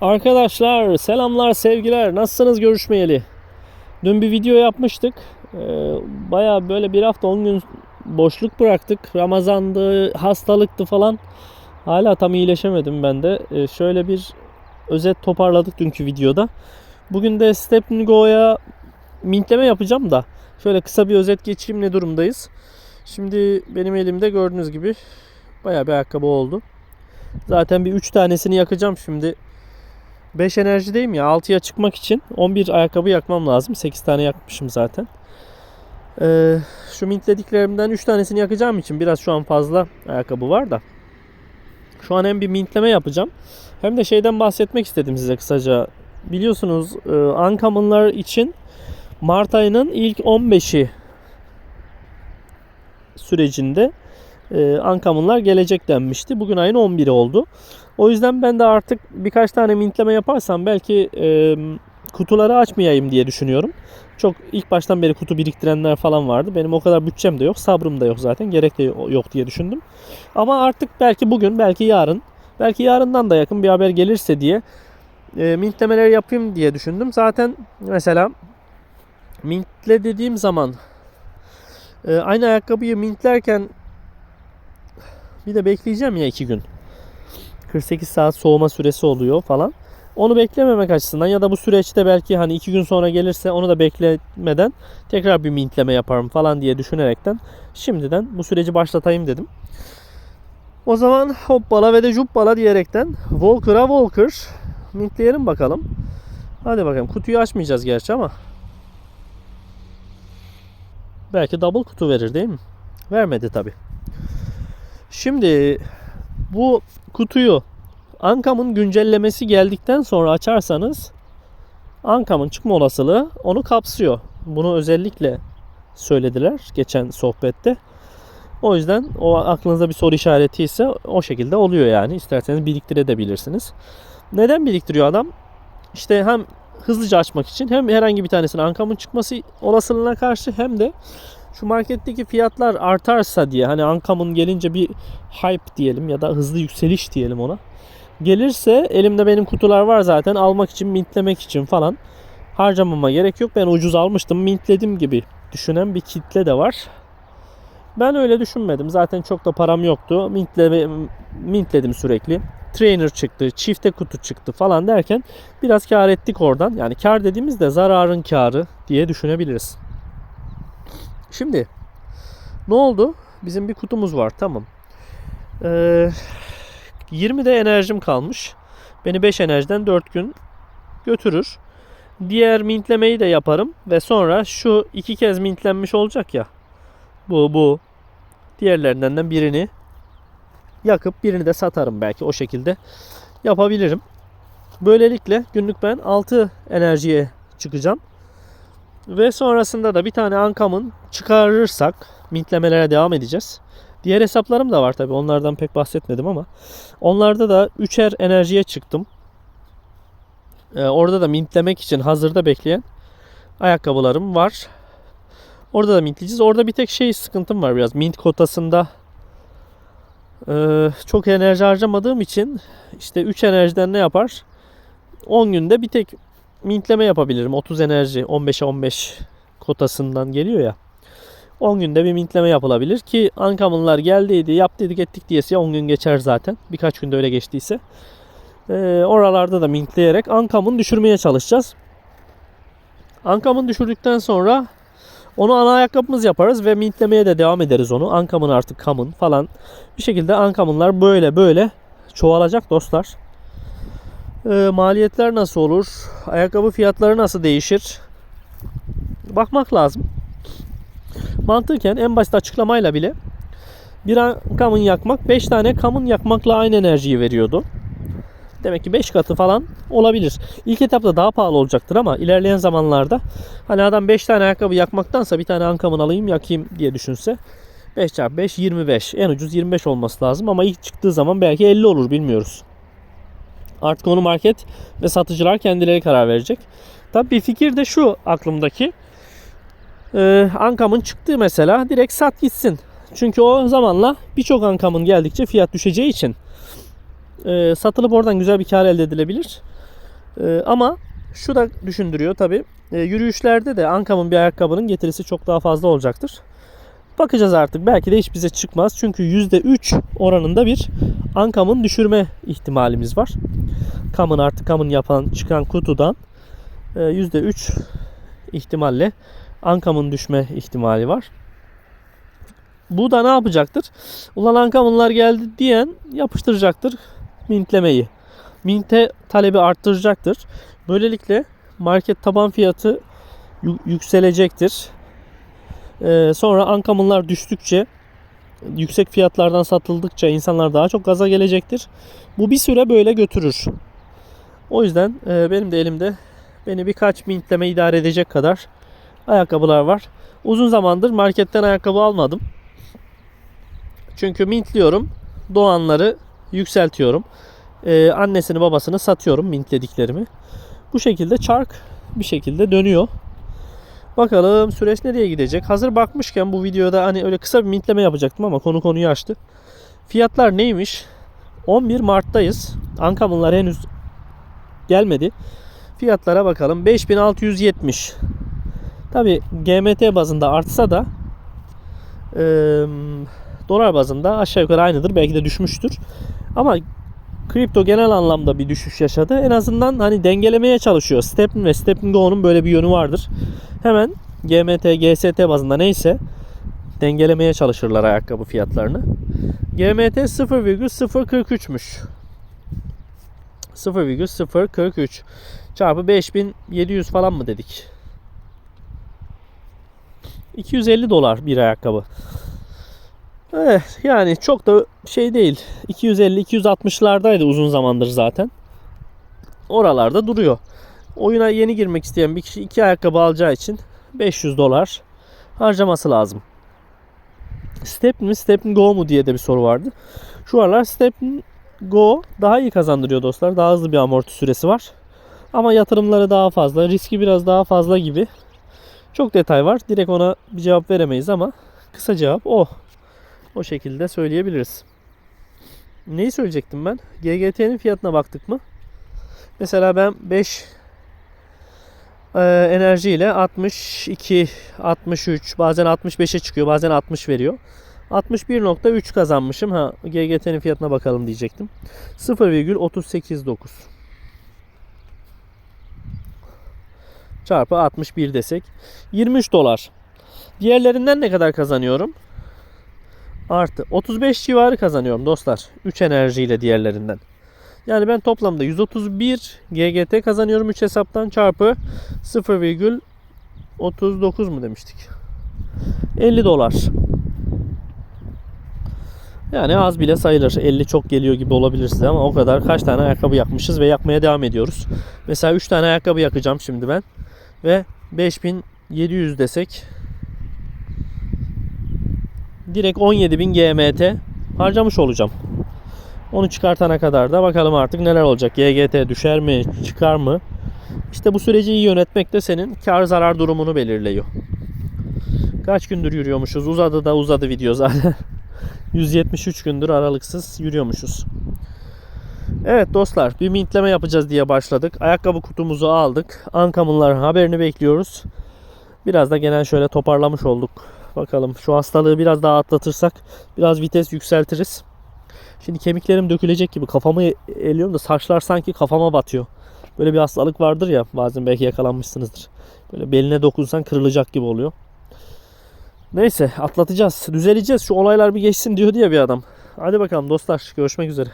Arkadaşlar selamlar sevgiler nasılsınız görüşmeyeli. Dün bir video yapmıştık. Ee, Baya böyle bir hafta 10 gün boşluk bıraktık. Ramazandı, hastalıktı falan. Hala tam iyileşemedim ben de. Ee, şöyle bir özet toparladık dünkü videoda. Bugün de Step Go'ya mintleme yapacağım da. Şöyle kısa bir özet geçeyim ne durumdayız. Şimdi benim elimde gördüğünüz gibi baya bir ayakkabı oldu. Zaten bir 3 tanesini yakacağım şimdi. 5 enerjideyim ya 6'ya çıkmak için 11 ayakkabı yakmam lazım. 8 tane yakmışım zaten. Ee, şu mintlediklerimden 3 tanesini yakacağım için biraz şu an fazla ayakkabı var da. Şu an hem bir mintleme yapacağım hem de şeyden bahsetmek istedim size kısaca. Biliyorsunuz e, için Mart ayının ilk 15'i sürecinde e, gelecek denmişti. Bugün ayın 11'i oldu. O yüzden ben de artık birkaç tane mintleme yaparsam belki e, kutuları açmayayım diye düşünüyorum. Çok ilk baştan beri kutu biriktirenler falan vardı. Benim o kadar bütçem de yok, sabrım da yok zaten. Gerek de yok diye düşündüm. Ama artık belki bugün, belki yarın, belki yarından da yakın bir haber gelirse diye e, mintlemeler yapayım diye düşündüm. Zaten mesela mintle dediğim zaman e, aynı ayakkabıyı mintlerken bir de bekleyeceğim ya iki gün. 48 saat soğuma süresi oluyor falan. Onu beklememek açısından ya da bu süreçte belki hani iki gün sonra gelirse onu da beklemeden tekrar bir mintleme yaparım falan diye düşünerekten şimdiden bu süreci başlatayım dedim. O zaman hoppala ve de juppala diyerekten Walker'a Walker mintleyelim bakalım. Hadi bakalım kutuyu açmayacağız gerçi ama belki double kutu verir değil mi? Vermedi tabi. Şimdi bu kutuyu Ankam'ın güncellemesi geldikten sonra açarsanız Ankam'ın çıkma olasılığı onu kapsıyor. Bunu özellikle söylediler geçen sohbette. O yüzden o aklınızda bir soru işareti ise o şekilde oluyor yani. İsterseniz biriktirebilirsiniz. Neden biriktiriyor adam? İşte hem hızlıca açmak için hem herhangi bir tanesinin Ankam'ın çıkması olasılığına karşı hem de şu marketteki fiyatlar artarsa diye hani Ankam'ın gelince bir hype diyelim ya da hızlı yükseliş diyelim ona. Gelirse elimde benim kutular var zaten almak için mintlemek için falan harcamama gerek yok. Ben ucuz almıştım mintledim gibi düşünen bir kitle de var. Ben öyle düşünmedim. Zaten çok da param yoktu. Mintle, mintledim sürekli. Trainer çıktı, çifte kutu çıktı falan derken biraz kar ettik oradan. Yani kar dediğimizde zararın karı diye düşünebiliriz. Şimdi ne oldu? Bizim bir kutumuz var tamam. Ee, 20 de enerjim kalmış. Beni 5 enerjiden 4 gün götürür. Diğer mintlemeyi de yaparım ve sonra şu iki kez mintlenmiş olacak ya. Bu bu. Diğerlerinden de birini yakıp birini de satarım belki o şekilde yapabilirim. Böylelikle günlük ben 6 enerjiye çıkacağım. Ve sonrasında da bir tane Ankam'ın çıkarırsak mintlemelere devam edeceğiz. Diğer hesaplarım da var tabi onlardan pek bahsetmedim ama onlarda da 3'er enerjiye çıktım. Ee, orada da mintlemek için hazırda bekleyen ayakkabılarım var. Orada da mintleyeceğiz. Orada bir tek şey sıkıntım var biraz. Mint kotasında ee, çok enerji harcamadığım için işte 3 enerjiden ne yapar? 10 günde bir tek mintleme yapabilirim. 30 enerji 15'e 15 kotasından geliyor ya. 10 günde bir mintleme yapılabilir ki Uncommon'lar geldiydi, yaptıydık ettik diyesi 10 gün geçer zaten. Birkaç günde öyle geçtiyse. Ee, oralarda da mintleyerek Uncommon düşürmeye çalışacağız. Uncommon düşürdükten sonra onu ana ayakkabımız yaparız ve mintlemeye de devam ederiz onu. Uncommon artık common falan. Bir şekilde Uncommon'lar böyle böyle çoğalacak dostlar. Ee, maliyetler nasıl olur? Ayakkabı fiyatları nasıl değişir? Bakmak lazım. Mantıken en basit açıklamayla bile bir kamın yakmak 5 tane kamın yakmakla aynı enerjiyi veriyordu. Demek ki 5 katı falan olabilir. İlk etapta daha pahalı olacaktır ama ilerleyen zamanlarda hani adam 5 tane ayakkabı yakmaktansa bir tane ankamın alayım yakayım diye düşünse 5 çarpı 5 25. En ucuz 25 olması lazım ama ilk çıktığı zaman belki 50 olur bilmiyoruz. Artık onu market ve satıcılar kendileri karar verecek. Tabii bir fikir de şu aklımdaki. Ee, Ankam'ın çıktığı mesela direkt sat gitsin. Çünkü o zamanla birçok Ankam'ın geldikçe fiyat düşeceği için e, satılıp oradan güzel bir kar elde edilebilir. Ee, ama şu da düşündürüyor tabi. yürüyüşlerde de Ankam'ın bir ayakkabının getirisi çok daha fazla olacaktır. Bakacağız artık. Belki de hiç bize çıkmaz. Çünkü %3 oranında bir Ankam'ın düşürme ihtimalimiz var. Kamın artık kamın yapan çıkan kutudan e, %3 ihtimalle Ankam'ın düşme ihtimali var. Bu da ne yapacaktır? Ulan Ankam'ınlar geldi diyen yapıştıracaktır mintlemeyi. Minte talebi arttıracaktır. Böylelikle market taban fiyatı yü- yükselecektir. Ee, sonra Ankam'ınlar düştükçe yüksek fiyatlardan satıldıkça insanlar daha çok gaza gelecektir. Bu bir süre böyle götürür. O yüzden e, benim de elimde beni birkaç mintleme idare edecek kadar ayakkabılar var. Uzun zamandır marketten ayakkabı almadım. Çünkü mintliyorum. Doğanları yükseltiyorum. Ee, annesini babasını satıyorum mintlediklerimi. Bu şekilde çark bir şekilde dönüyor. Bakalım süreç nereye gidecek? Hazır bakmışken bu videoda hani öyle kısa bir mintleme yapacaktım ama konu konuyu açtı. Fiyatlar neymiş? 11 Mart'tayız. Ankamınlar henüz gelmedi. Fiyatlara bakalım. 5670. Tabi GMT bazında artsa da eee, dolar bazında aşağı yukarı aynıdır. Belki de düşmüştür. Ama kripto genel anlamda bir düşüş yaşadı. En azından hani dengelemeye çalışıyor. Stepn ve Stepn Go'nun böyle bir yönü vardır. Hemen GMT, GST bazında neyse dengelemeye çalışırlar ayakkabı fiyatlarını. GMT 0,043'müş. 0,043 çarpı 5700 falan mı dedik? 250 dolar bir ayakkabı. Evet, yani çok da şey değil. 250-260'lardaydı uzun zamandır zaten. Oralarda duruyor. Oyuna yeni girmek isteyen bir kişi iki ayakkabı alacağı için 500 dolar harcaması lazım. Step mi Step Go mu diye de bir soru vardı. Şu aralar Step Go daha iyi kazandırıyor dostlar. Daha hızlı bir amorti süresi var. Ama yatırımları daha fazla, riski biraz daha fazla gibi. Çok detay var. Direkt ona bir cevap veremeyiz ama kısa cevap o. O şekilde söyleyebiliriz. Neyi söyleyecektim ben? GGT'nin fiyatına baktık mı? Mesela ben 5 e, enerji ile 62, 63, bazen 65'e çıkıyor, bazen 60 veriyor. 61.3 kazanmışım. Ha GGT'nin fiyatına bakalım diyecektim. 0,389 çarpı 61 desek 23 dolar. Diğerlerinden ne kadar kazanıyorum? Artı 35 civarı kazanıyorum dostlar. 3 enerjiyle diğerlerinden. Yani ben toplamda 131 GGT kazanıyorum 3 hesaptan çarpı 0,39 mu demiştik? 50 dolar. Yani az bile sayılır. 50 çok geliyor gibi olabilir size ama o kadar kaç tane ayakkabı yakmışız ve yakmaya devam ediyoruz. Mesela 3 tane ayakkabı yakacağım şimdi ben. Ve 5700 desek direkt 17000 GMT harcamış olacağım. Onu çıkartana kadar da bakalım artık neler olacak. GGT düşer mi, çıkar mı? İşte bu süreci iyi yönetmek de senin kar zarar durumunu belirliyor. Kaç gündür yürüyormuşuz? Uzadı da uzadı video zaten. 173 gündür aralıksız yürüyormuşuz. Evet dostlar bir mintleme yapacağız diye başladık. Ayakkabı kutumuzu aldık. Ankamınların haberini bekliyoruz. Biraz da genel şöyle toparlamış olduk. Bakalım şu hastalığı biraz daha atlatırsak biraz vites yükseltiriz. Şimdi kemiklerim dökülecek gibi kafamı eliyorum da saçlar sanki kafama batıyor. Böyle bir hastalık vardır ya bazen belki yakalanmışsınızdır. Böyle beline dokunsan kırılacak gibi oluyor. Neyse atlatacağız. Düzeleceğiz. Şu olaylar bir geçsin diyordu ya bir adam. Hadi bakalım dostlar görüşmek üzere.